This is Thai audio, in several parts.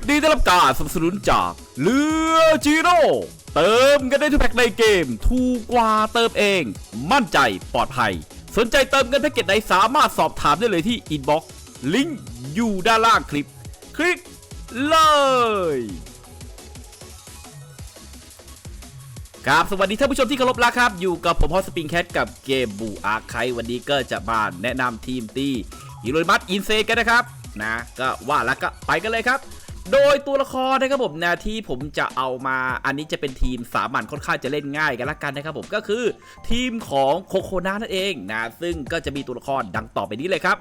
ปนี้ได้รับการสนับสนุนจากเรือจีโร่เติมกันได้ทุกแพ็คในเกม ถูกกว่าเติมเอง มั่นใจปลอดภัย สนใจเติมเงินแพ็กเกจไหนสามารถสอบถามได้เลยที่อินบ็อกซ์ลิงก์อยู่ด้านล่างคลิป คลิกเลยครับสวัสดีท่านผู้ชมที่เคารพรักครับ อยู่กับผมฮอสปริงแคทกับเกมบูอาร์ไควันนี้ก็จะมาแนะนำทีมตีฮิโรมัสอินเซกันนะครับนะก็ว่าแล้วก็ไปกันเลยครับ โดยตัวละครนะครับผมนะที่ผมจะเอามาอันนี้จะเป็นทีมสามัญค่อนข้างจะเล่นง่ายกันละกันนะครับผมก็คือ ทีมของโคโคนานั่นเองนะซึ่งก็จะมีตัวละครดังต่อไปนี้เลยครับ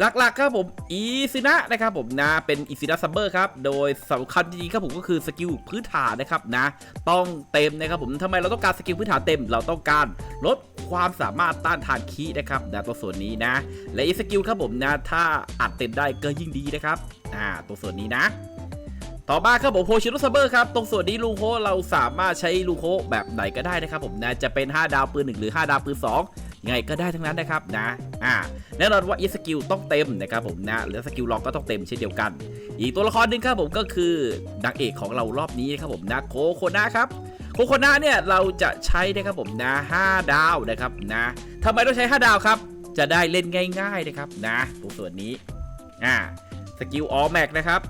หลักๆครับผมอีซินะนะครับผมนะเป็นอีซินะซัมเบอร์ครับโดยสำคัญจริงๆครับผมก็คือสกิลพื้นฐานนะครับนะ ต้องเต็มนะครับผมทำไมเราต้องการสกิลพื้นฐานเต็มเราต้องการลดความสามารถต้านทานคีนะครับนะตัวส่วนนี้นะ และอีสกิลครับผมนะถ้าอัดเต็มได้ก็ยิ่งดีนะครับอ่าตัวส่วนนี้นะต่อมาครับผมโพชิโรซัมเบอร์ครับ ตรงส่วนนี้ลูโคเราสามารถใช้ลูโคแบบไหนก็ได้นะครับผมนะจะเป็น 5 ดาวปืน 1 หรือ 5 ดาวปืน2ยัง ไงก็ได้ทั้งนั้นนะครับนะอ่าแน่นอนว่าอีสกิลต้องเต็มนะครับผมนะและสกิลล็อกก็ต้องเต็มเช่นเดียวกัน อีกตัวละครหนึ่งครับผมก็คือนางเอกของเรารอบนี้ครับผมนะโคโคนะครับโคโคนาเนี่ยเราจะใช้นะครับผมนะ5ดาวนะครับนะทำไมต้องใช้ 5 ดาวครับ จะได้เล่นง่าย ๆนะครับนะตรงส่วนนี้อ่าสกิลออแม็กนะครับ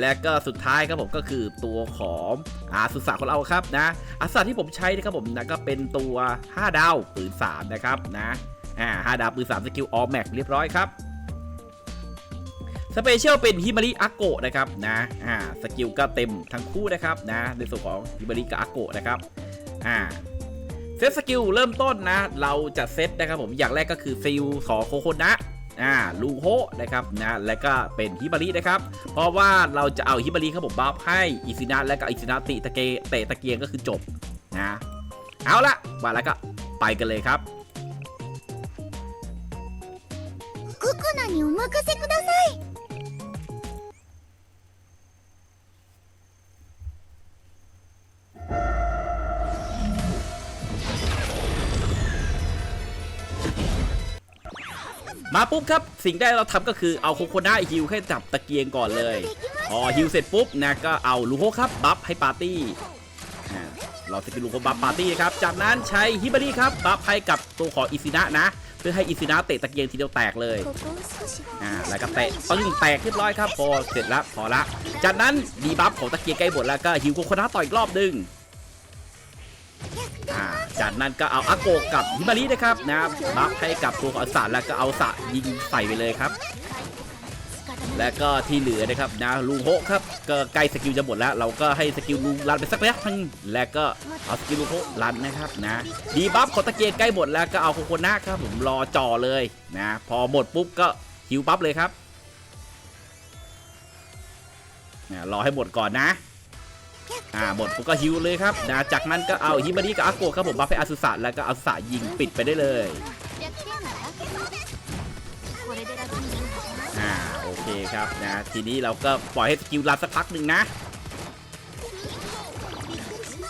และก็สุดท้ายครับผมก็คือตัวของอาสุสาของเราครับนะอาสาที่ผมใช้นะครับผมนะก็เป็นตัว 5 ดาวปืน3นะครับนะอ่า5ดาวปืน3สกิลออแม็กเรียบร้อยครับสเปเชียลเป็นฮิมาริอาโกะนะครับนะอ่าสกิลก็เต็มทั้งคู่นะครับนะในส่วนของฮิมาริกับอาโกะนะครับอ่าเซตสกิลเริ่มต้นนะ เราจะเซตนะครับผมอย่างแรกก็คือซิลของโคโคนะ อ่าลูโฮนะครับนะและก็เป็นฮิบารินะครับ เพราะว่าเราจะเอาฮิบาริครับผมบัฟให้อิซินะและก็อิซินะติตะเกเตะตะเกียงก็คือจบนะเอาละว่าแล้วก็ไปกันเลยครับ ククナにお任せくだ มาปุ๊บครับ สิ่งแรกเราทำก็คือเอาโคโคนาฮิวให้จับตะเกียงก่อนเลยพอฮิวเสร็จปุ๊บนะก็เอาลูโคครับบัฟให้ปาร์ตี้เราจสกินลูโคบัฟปาร์ตี้ครับจากนั้นใช้ฮิบารีครับบัฟให้กับตัวของอิซินะนะเพื่อให้อิซินะเตะตะเกียงทีเดียวแตกเลยอ่าแล้วก็เตะปึ้งแตกเรียบร้อยครับพอเสร็จละพอละจากนั้นดีบัฟของตะเกียงใกล้หมดแล้วก็ฮิวโคโคนาต่ออีกรอบหนึงอ่า จากนั้นก็เอาอาโกกับฮิมารินะครับนะบัฟให้กับตัวของอัสาแล้วก็เอาสะยิงใส่ไปเลยครับ และก็ที่เหลือนะครับนะลุงโฮครับก็ใกล้สกิลจะหมดแล้ว เราก็ให้สกิลลุงรันไปสักระยะหนึงและก็เอาสกิลลุงโฮรันนะครับนะดีบัฟของตะเกียงใกล้หมดแล้วก็เอาโคโคนะครับผมรอจ่อเลยนะพอหมดปุ๊บก็ฮิวปั๊บเลยครับนะรอให้หมดก่อนนะ อ่าหมดปุ๊บก็ฮิวเลยครับนะจากนั้นก็เอาฮิมารีกับอาโกะครับผมบัฟให้อาสุสะแล้วก็อาสุสะยิงปิดไปได้เลยอ่าโอเคครับนะทีนี้เราก็ปล่อยให้สกิลรันสักพักหนึ่งนะ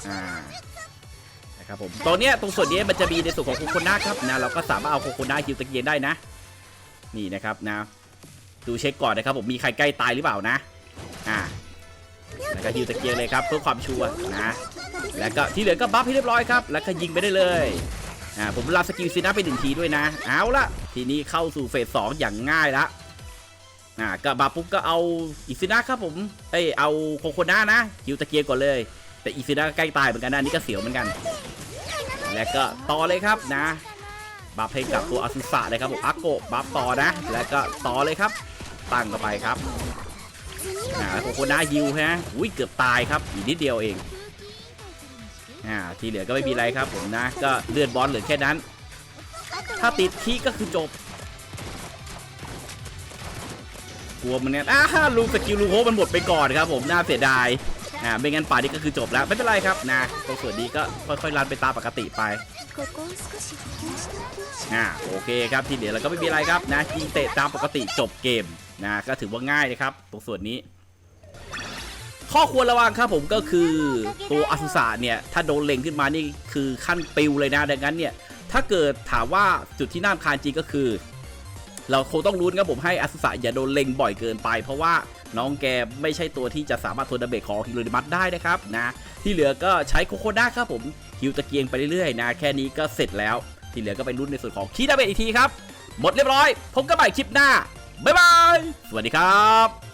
อ่านะครับผมตอนเนี้ยตรงส่วนนี้มันจะมีในส่วนของโคโคนาครับนะเราก็สามารถเอาโคโคนาฮิวตะเกียนได้นะ นี่นะครับนะ ดูเช็คก่อนนะครับผมมีใครใกล้ตายหรือเปล่านะอ่า แล้วก็ฮิวตะเกียงเลยครับเพื่อความชัวร์นะ แล้วก็ที่เหลือก็บัฟให้เรียบร้อยครับ แล้วก็ยิงไปได้เลยอ่าผมรับสกิลซินะไปหนึ่งทีด้วยนะ เอาละทีนี้เข้าสู่เฟสสองอย่างง่ายละอ่าก็บัฟปุ๊บก็เอาอิซินะครับผม เอ้ยเอาโคโคนานะฮิวตะเกียงก่อนเลย แต่อิซินะก็ใกล้ตายเหมือนกันนะนนี่ก็เสียวเหมือนกัน แล้วก็ต่อเลยครับนะบัฟให้กับตัวอาซุสะเลยครับผมอาโกะบัฟต่อนะ แล้วก็ต่อเลยครับตั้งเข้าไปครับ อ่าโคโคด้าฮิวฮะอุ้ยเกือบตายครับอีกนิดเดียวเองอ่าทีเหลือก็ไม่มีอะไรครับผมนะ ก็เลือดบอลเหลือแค่นั้น ถ้าติดที่ก็คือจบ กลัวมันเนี่ยอ้าลูสกิลลูโคมันหมดไปก่อนครับผมน่าเสียดายอ่าไม่งั้นป่านี้ก็คือจบแล้ว ไม่เป็นไรครับนะตรงส่วนนี้ก็ค่อยๆรันไปตามปกติไปอ่าโอเคครับทีเดียวเราก็ไม่มีอะไรครับนะยิงเตะตามปกติจบเกม นะก็ถือว่าง่ายนะครับตรงส่วนนี้ ข้อควรระวังครับผมก็คือตัวอสุสาเนี่ยถ้าโดนเล็งขึ้นมานี่คือขั้นปิวเลยนะดังนั้นเนี่ยถ้าเกิดถามว่าจุดที่น่าคานจริงก็คือ เราคงต้องรุ้นครับผมให้อสุสาอย่าโดนเล็งบ่อยเกินไป เพราะว่าน้องแกไม่ใช่ตัวที่จะสามารถทนดาเบจของฮิโรดิมัสได้นะครับนะที่เหลือก็ใช้โคโคด้าครับผมฮิวตะเกียงไปเรื่อยๆนะแค่นี้ก็เสร็จแล้ว ที่เหลือก็ไปรุ่นในส่วนของคีดาเบจอีกทีครับหมดเรียบร้อยพบกันใหม่คลิปหน้า บ๊ายบาย สวัสดีครับ